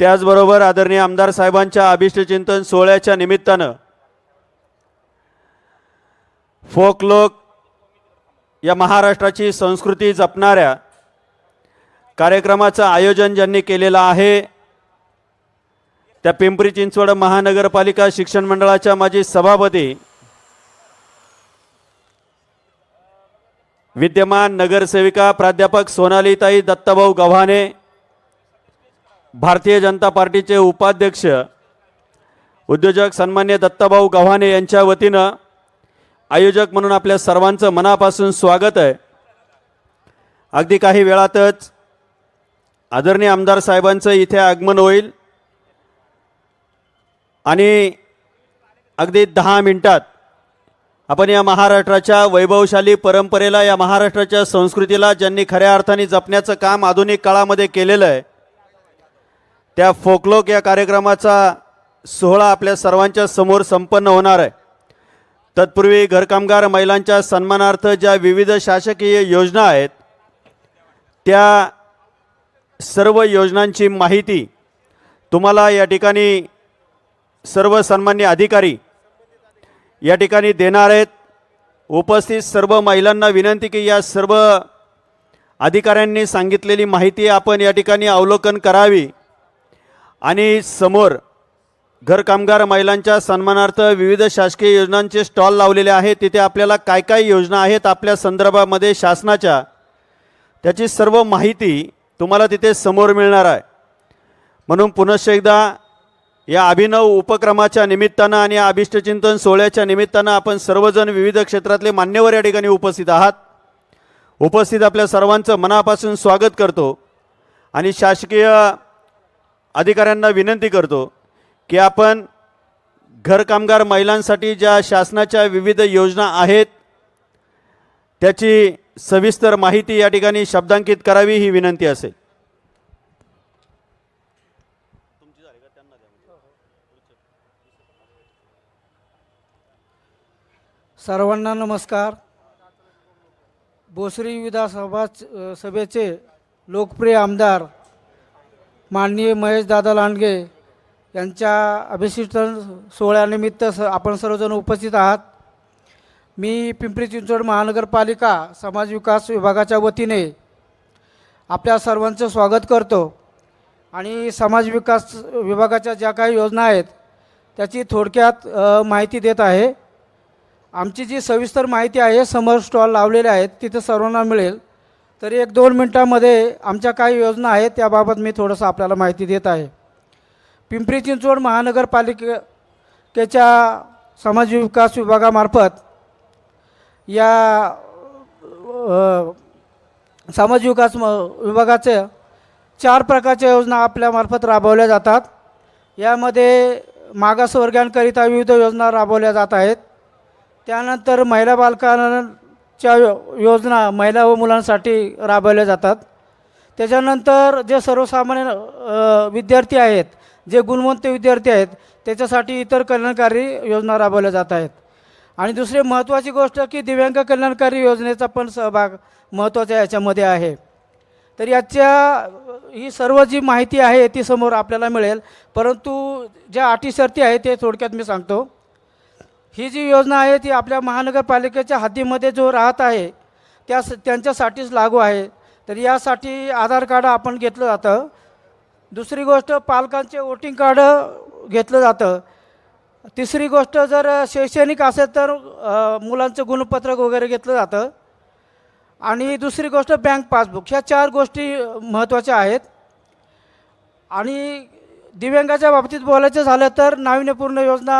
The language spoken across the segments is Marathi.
त्याचबरोबर आदरणीय आमदार साहेबांच्या अभिष्टचिंतन सोहळ्याच्या निमित्तानं फोकलोक या महाराष्ट्राची संस्कृती जपणाऱ्या कार्यक्रमाचं आयोजन ज्यांनी केलेलं आहे त्या पिंपरी चिंचवड महानगरपालिका शिक्षण मंडळाच्या माजी सभापती विद्यमान नगरसेविका प्राध्यापक सोनालीताई दत्ताभाऊ गव्हाणे भारतीय जनता पार्टीचे उपाध्यक्ष उद्योजक सन्मान्य दत्ताभाऊ गव्हाणे यांच्या वतीनं आयोजक म्हणून आपल्या सर्वांचं मनापासून स्वागत आहे. अगदी काही वेळातच आदरणीय आमदार साहेबांचं इथे आगमन होईल. आणि अगदी दहा मिनटात आपण या महाराष्ट्राच्या वैभवशाली परंपरेला या महाराष्ट्राच्या संस्कृतीला ज्यांनी खऱ्या अर्थाने जपण्याचं काम आधुनिक काळामध्ये केलेलं आहे त्या फोकलोक या कार्यक्रमाचा सोहळा आपल्या सर्वांच्या समोर संपन्न होणार आहे. तत्पूर्वी घरकामगार महिलांच्या सन्मानार्थ ज्या विविध शासकीय योजना आहेत त्या सर्व योजनांची माहिती तुम्हाला या ठिकाणी सर्व सन्मान्य अधिकारी या ठिकाणी देणार आहेत. उपस्थित सर्व महिलांना विनंती की या सर्व अधिकाऱ्यांनी सांगितलेली माहिती आपण या ठिकाणी अवलोकन करावी. आणि समोर घरकामगार महिलांच्या सन्मानार्थ विविध शासकीय योजनांचे स्टॉल लावलेले आहेत. तिथे आपल्याला काय काय योजना आहेत आपल्या संदर्भामध्ये शासनाच्या त्याची सर्व माहिती तुम्हाला तिथे समोर मिळणार आहे. म्हणून पुनश्च एकदा या अभिनव उपक्रमाच्या निमित्तानं आणि या अभिष्टचिंतन सोहळ्याच्या निमित्तानं आपण सर्वजण विविध क्षेत्रातले मान्यवर या ठिकाणी उपस्थित आहात. उपस्थित आपल्या सर्वांचं मनापासून स्वागत करतो. आणि शासकीय अधिकाऱ्यांना विनंती करतो की आपण घरकामगार महिलांसाठी ज्या शासनाच्या विविध योजना आहेत त्याची सविस्तर माहिती या ठिकाणी शब्दांकित करावी ही विनंती असेल. सर्वांना नमस्कार. भोसरी विधानसभा सभेचे लोकप्रिय आमदार माननीय महेशदादा लांडगे यांच्या अभिषेचन सोहळ्यानिमित्त स आपण सर्वजण उपस्थित आहात. मी पिंपरी चिंचवड महानगरपालिका समाज विकास विभागाच्या वतीने आपल्या सर्वांचं स्वागत करतो आणि समाज विकास विभागाच्या ज्या काही योजना आहेत त्याची थोडक्यात माहिती देत आहे. आमची जी सविस्तर माहिती आहे समर स्टॉल लावलेले आहेत तिथे सर्वांना मिळेल. तरी एक दोन मिनटामध्ये आमच्या काही योजना आहेत त्याबाबत मी थोडंसं आपल्याला माहिती देत आहे. पिंपरी चिंचवड महानगरपालिकेच्या समाज विकास विभागामार्फत या समाज विकास म विभागाचे चार प्रकारच्या योजना आपल्यामार्फत राबवल्या जातात. यामध्ये मागासवर्गांकरिता विविध योजना राबवल्या जात आहेत. त्यानंतर महिला च्या यो- योजना महिला व मुलांसाठी राबवल्या जातात. त्याच्यानंतर जे सर्वसामान्य विद्यार्थी आहेत जे गुणवंत विद्यार्थी आहेत त्याच्यासाठी इतर कल्याणकारी योजना राबवल्या जात आहेत. आणि दुसरी महत्त्वाची गोष्ट की दिव्यांग कल्याणकारी योजनेचा पण सहभाग महत्त्वाचा याच्यामध्ये आहे. तर याच्या ही सर्व जी माहिती आहे ती समोर आपल्याला मिळेल. परंतु ज्या अटी शर्ती आहेत ते थोडक्यात मी सांगतो. ही जी योजना आहे ती आपल्या महानगरपालिकेच्या हद्दीमध्ये जो राहत आहे त्या त्यांच्यासाठीच लागू आहे. तर यासाठी आधार कार्ड आपण घेतलं जातं. दुसरी गोष्ट पालकांचे वोटिंग कार्ड घेतलं जातं. तिसरी गोष्ट जर शैक्षणिक असेल तर मुलांचं गुणपत्रक वगैरे घेतलं जातं. आणि दुसरी गोष्ट बँक पासबुक. ह्या चार गोष्टी महत्त्वाच्या आहेत. आणि दिव्यांगाच्या बाबतीत बोलायचं झालं तर नाविन्यपूर्ण योजना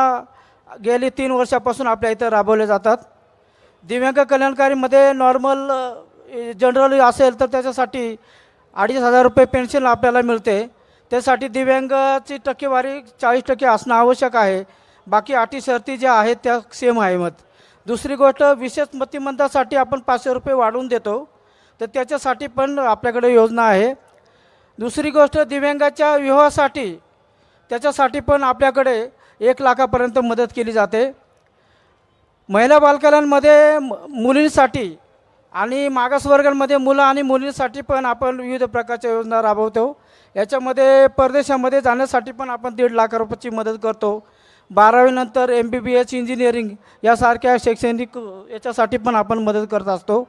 गेली तीन वर्षापासून आपल्या इथं राबवले जातात. दिव्यांग कल्याणकारीमध्ये नॉर्मल जनरल असेल तर त्याच्यासाठी अडीच हजार रुपये पेन्शन आपल्याला मिळते. त्यासाठी दिव्यांगाची टक्केवारी चाळीस टक्के असणं आवश्यक आहे. बाकी अटी शर्ती ज्या आहेत त्या सेम आहे मत. दुसरी गोष्ट विशेष मतिमंदासाठी आपण पाचशे रुपये वाढवून देतो. तर त्याच्यासाठी पण आपल्याकडे योजना आहे. दुसरी गोष्ट दिव्यांगाच्या विवाहासाठी त्याच्यासाठी पण आपल्याकडे एक लाखापर्यंत मदत केली जाते. महिला बालकल्यांमध्ये मुलींसाठी आणि मागासवर्गांमध्ये मुलं आणि मुलींसाठी पण आपण विविध प्रकारच्या योजना राबवतो. याच्यामध्ये परदेशामध्ये जाण्यासाठी पण आपण दीड लाख रुपयाची मदत करतो. बारावीनंतर M B B S engineering यासारख्या शैक्षणिक याच्यासाठी पण आपण मदत करत असतो.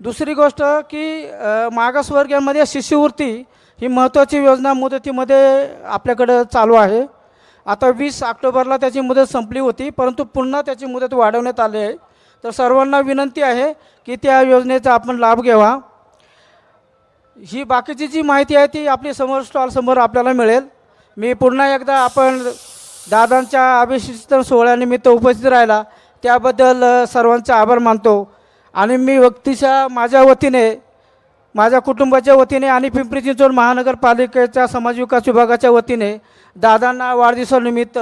दुसरी गोष्ट की मागासवर्गीयांमध्ये शिष्यवृत्ती ही महत्त्वाची योजना मुदतीमध्ये आपल्याकडं चालू आहे. आता वीस ऑक्टोबरला त्याची मुदत संपली होती परंतु पुन्हा त्याची मुदत वाढवण्यात आली आहे. तर सर्वांना विनंती आहे की त्या योजनेचा आपण लाभ घ्यावा. ही बाकीची जी माहिती आहे ती आपली समोर स्टॉलसमोर आपल्याला मिळेल. मी पुन्हा एकदा आपण दादांच्या अभिषिक्त सोहळ्यानिमित्त उपस्थित राहिला त्याबद्दल सर्वांचा सर्वांचे आभार मानतो. आणि मी व्यक्तीच्या माझ्या वतीने माझ्या कुटुंबाच्या वतीने आणि पिंपरी चिंचवड महानगरपालिकेच्या समाज विकास विभागाच्या वतीने दादांना वाढदिवसानिमित्त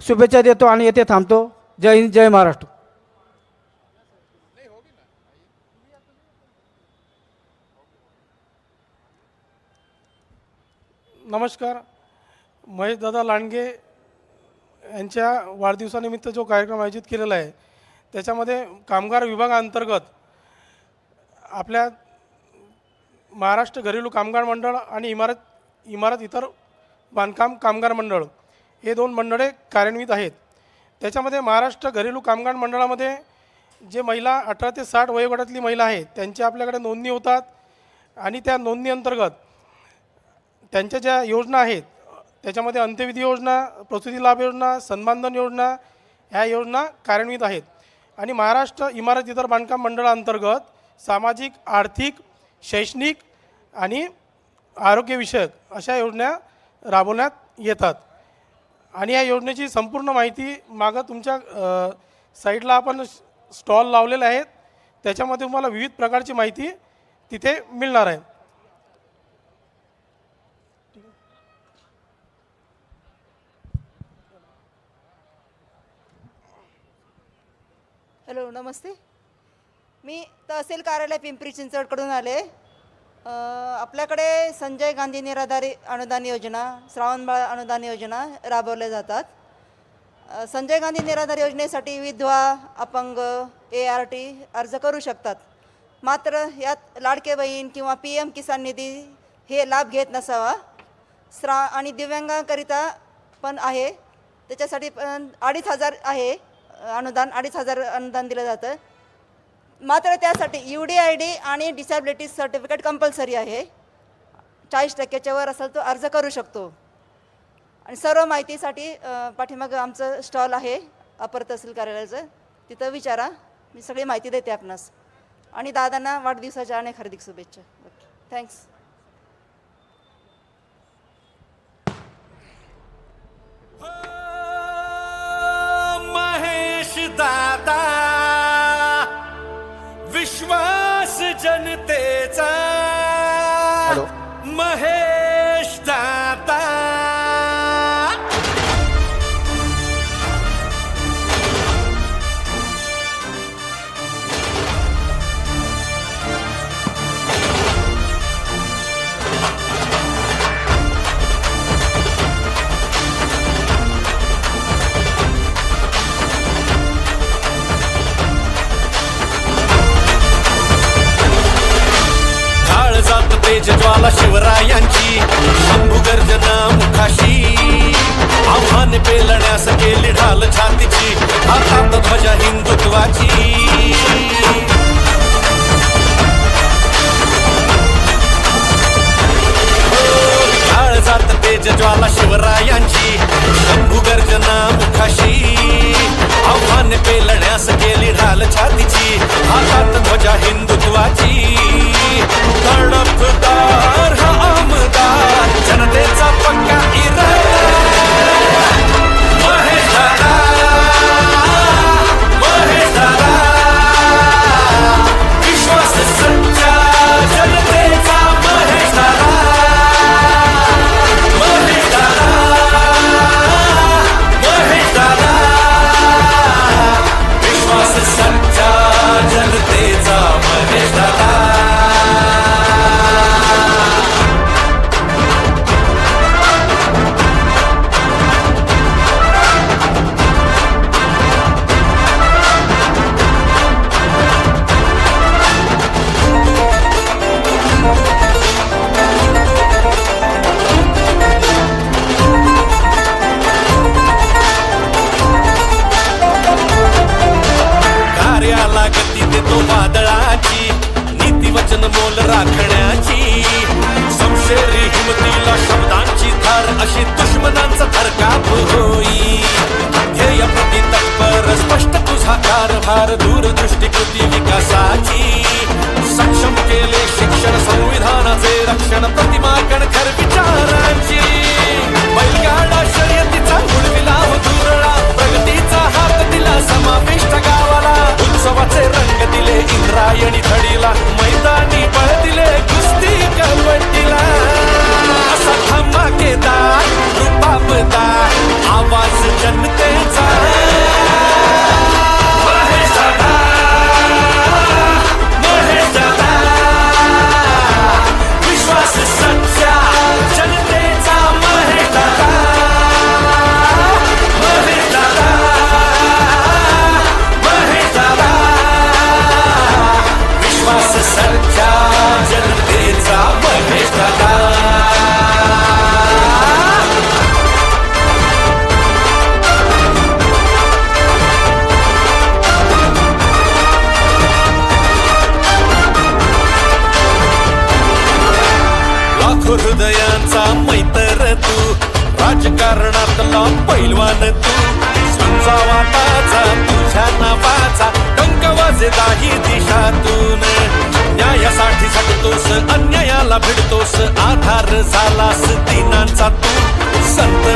शुभेच्छा देतो आणि येथे थांबतो. जय हिंद जय महाराष्ट्र. नमस्कार. महेशदादा लांडगे यांच्या वाढदिवसानिमित्त जो कार्यक्रम आयोजित केलेला आहे त्याच्यामध्ये कामगार विभागाअंतर्गत आपल्या महाराष्ट्र घरेलू कामगार मंडळ आणि इमारत इमारत इतर बांधकाम कामगार मंडळ हे दोन मंडळे कार्यान्वित आहेत. त्याच्यामध्ये महाराष्ट्र घरेलू कामगार मंडळामध्ये जे महिला अठरा ते साठ वयोगटातली महिला आहेत त्यांची आपल्याकडे नोंदणी होतात आणि त्या नोंदणी अंतर्गत त्यांच्या ज्या योजना आहेत त्याच्यामध्ये अंत्यविधी योजना प्रसूती लाभ योजना सन्मानधन योजना ह्या योजना कार्यान्वित आहेत. आणि महाराष्ट्र इमारत इतर बांधकाम मंडळाअंतर्गत सामाजिक आर्थिक शैक्षणिक आणि आरोग्यविषयक अशा योजना राबवण्यात येतात. आणि या योजनेची संपूर्ण माहिती मागं तुमच्या साईडला आपण स्टॉल लावलेले आहेत. त्याच्यामध्ये तुम्हाला विविध प्रकारची माहिती तिथे मिळणार आहे. हॅलो नमस्ते. मी तहसील कार्यालय पिंपरी चिंचवडकडून आले. आपल्याकडे संजय गांधी निराधारी अनुदान योजना श्रावणबाळ अनुदान योजना राबवल्या जातात. संजय गांधी निराधार योजनेसाठी विधवा अपंग ए आर टी अर्ज करू शकतात. मात्र यात लाडके बहीण किंवा पी एम किसान निधी हे लाभ घेत नसावा. श्रा आणि दिव्यांगाकरिता पण आहे. त्याच्यासाठी पण अडीच हजार आहे. अनुदान अडीच हजार अनुदान दिलं जातं. मात्र त्यासाठी यू डी आय डी आणि डिसॅबिलिटी सर्टिफिकेट कंपल्सरी आहे. चाळीस टक्क्याच्या वर असेल तो अर्ज करू शकतो. आणि सर्व माहितीसाठी पाठीमागं आमचं स्टॉल आहे अपर तहसील कार्यालयाचं. तिथं विचारा. मी सगळी माहिती देते आपणास. आणि दादांना वाढदिवसाच्या आणि हार्दिक शुभेच्छा. ओके थँक्स हो, महेश दादा. জানতে চাই शिवरायांची शंभू मुखाशी. आव्हान पेलण्यास केली ढाल छातीची. कार्याला गती देतो वादळाची नीती वचन मोल राखण्याची. समशेरी हिमतीला शब्दांची अशी दुश्मनांचा थरकाप होई ध्येय प्रति तत्पर दूर घडीला तू. राजकारणातला पैलवान तू. तुमचा वाटाचा तुझ्या नावाचा. टंक वाजेदाही दिशातून. न्यायासाठी झटतोस अन्यायाला भिडतोस. आधार झालास दिनांचा तू. संत